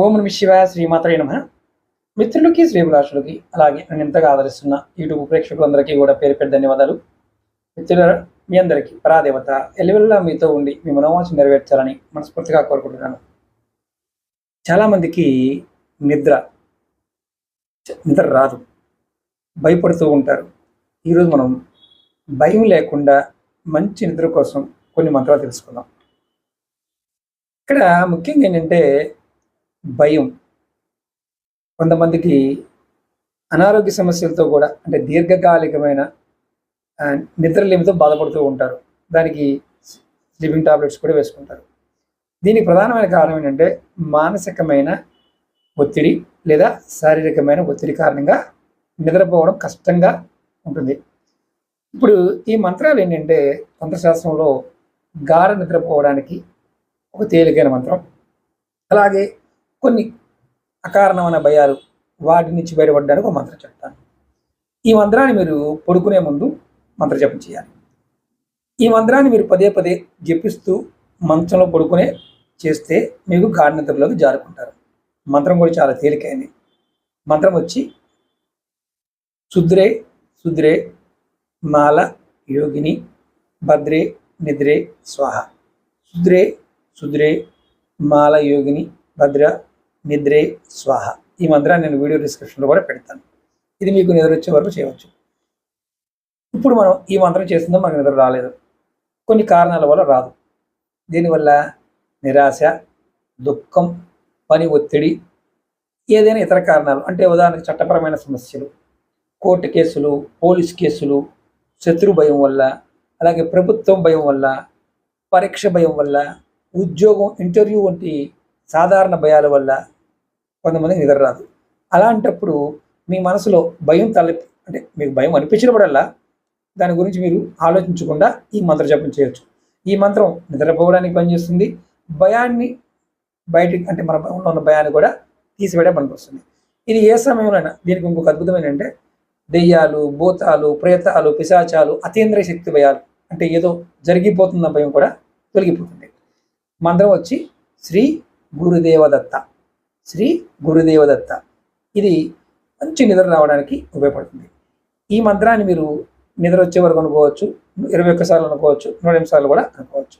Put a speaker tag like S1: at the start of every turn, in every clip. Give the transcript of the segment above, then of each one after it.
S1: ఓం నమ శివ శ్రీమాత్రే నమ. మిత్రులకి శ్రీభిలాషులకి అలాగే నన్ను ఎంతగా ఆదరిస్తున్న యూట్యూబ్ ప్రేక్షకులందరికీ కూడా పేరు పెద్ద ధన్యవాదాలు. మిత్రుల మీ అందరికీ పరాదేవత ఎలివెల్లా మీతో ఉండి మీ మనోవాంఛ నెరవేర్చాలని మనస్ఫూర్తిగా కోరుకుంటున్నాను. చాలామందికి నిద్ర నిద్ర రాదు భయపడుతూ ఉంటారు. ఈరోజు మనం భయం లేకుండా మంచి నిద్ర కోసం కొన్ని మంత్రాలు తెలుసుకుందాం. ఇక్కడ ముఖ్యంగా ఏంటంటే భయం. కొంతమందికి అనారోగ్య సమస్యలతో కూడా అంటే దీర్ఘకాలికమైన నిద్రలేమితో బాధపడుతూ ఉంటారు. దానికి స్లీపింగ్ టాబ్లెట్స్ కూడా వేసుకుంటారు. దీనికి ప్రధానమైన కారణం ఏంటంటే మానసికమైన ఒత్తిడి లేదా శారీరకమైన ఒత్తిడి కారణంగా నిద్రపోవడం కష్టంగా ఉంటుంది. ఇప్పుడు ఈ మంత్రాలు ఏంటంటే తంత్రశాస్త్రంలో గాఢ నిద్రపోవడానికి ఒక తేలికైన మంత్రం. అలాగే కొన్ని అకారణమైన భయాలు వాటి నుంచి బయటపడడానికి ఒక మంత్రం చెప్తాను. ఈ మంత్రాన్ని మీరు పడుకునే ముందు మంత్ర జపం చేయాలి. ఈ మంత్రాన్ని మీరు పదే పదే జపిస్తూ మంచంలో పడుకునే చేస్తే మీకు గాఢనిద్రలోకి జారుకుంటారు. మంత్రం కూడా చాలా తేలికైంది. మంత్రం వచ్చి శుద్రే శుద్రే మాల యోగిని భద్రే నిద్రే స్వాహ. శుద్రే శుద్రే మాల యోగిని భద్ర నిద్రే స్వాహ. ఈ మంత్రాన్ని నేను వీడియో డిస్క్రిప్షన్లో కూడా పెడతాను. ఇది మీకు నిద్ర వచ్చే వరకు చేయవచ్చు. ఇప్పుడు మనం ఈ మంత్రం చేస్తుందో మనకు నిద్ర రాలేదు. కొన్ని కారణాల వల్ల రాదు. దీనివల్ల నిరాశ దుఃఖం పని ఒత్తిడి ఏదైనా ఇతర కారణాలు అంటే ఉదాహరణకు చట్టపరమైన సమస్యలు కోర్టు కేసులు పోలీస్ కేసులు శత్రు భయం వల్ల అలాగే ప్రభుత్వం భయం వల్ల పరీక్ష భయం వల్ల ఉద్యోగం ఇంటర్వ్యూ వంటి సాధారణ భయాల వల్ల కొంతమందికి నిద్ర రాదు. అలాంటప్పుడు మీ మనసులో భయం తలెత్తి అంటే మీకు భయం అనిపించినప్పుడల్లా దాని గురించి మీరు ఆలోచించకుండా ఈ మంత్ర జపం చేయొచ్చు. ఈ మంత్రం నిద్రపోవడానికి పనిచేస్తుంది. భయాన్ని బయటికి అంటే మన భయంలో ఉన్న భయాన్ని కూడా తీసివేయడం పనికొస్తుంది. ఇది ఏ సమయంలోనైనా దీనికి ఇంకొక అద్భుతమైన అంటే దెయ్యాలు భూతాలు ప్రేతాలు పిశాచాలు అతీంద్రియ శక్తి భయాలు అంటే ఏదో జరిగిపోతున్న భయం కూడా తొలగిపోతుంది. మంత్రం వచ్చి శ్రీ గురుదేవదత్త. శ్రీ గురుదేవదత్త. ఇది మంచి నిద్ర రావడానికి ఉపయోగపడుతుంది. ఈ మంత్రాన్ని మీరు నిద్ర వచ్చే వరకు అనుకోవచ్చు ఇరవై ఒక్కసార్లు అనుకోవచ్చు నూట ఎనిమిది సార్లు కూడా అనుకోవచ్చు.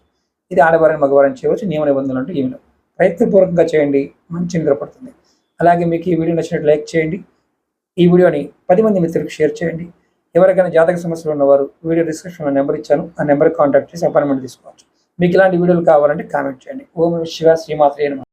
S1: ఇది ఆడవారిని మగవారిని చేయవచ్చు నియమ నిబంధనలు అంటే ఏమి లేవు. ప్రయత్నపూర్వకంగా చేయండి మంచి నిద్ర పడుతుంది. అలాగే మీకు ఈ వీడియో నచ్చినట్టు లైక్ చేయండి ఈ వీడియోని పది మంది మిత్రులకు షేర్ చేయండి. ఎవరికైనా జాతక సమస్యలు ఉన్నవారు వీడియో డిస్క్రిప్షన్లో నెంబర్ ఇచ్చాను ఆ నెంబర్కి కాంటాక్ట్ చేసి అపాయింట్మెంట్ తీసుకోవచ్చు. మీకు ఇలాంటి వీడియోలు కావాలంటే కామెంట్ చేయండి. ఓం శివ శ్రీమాత్రే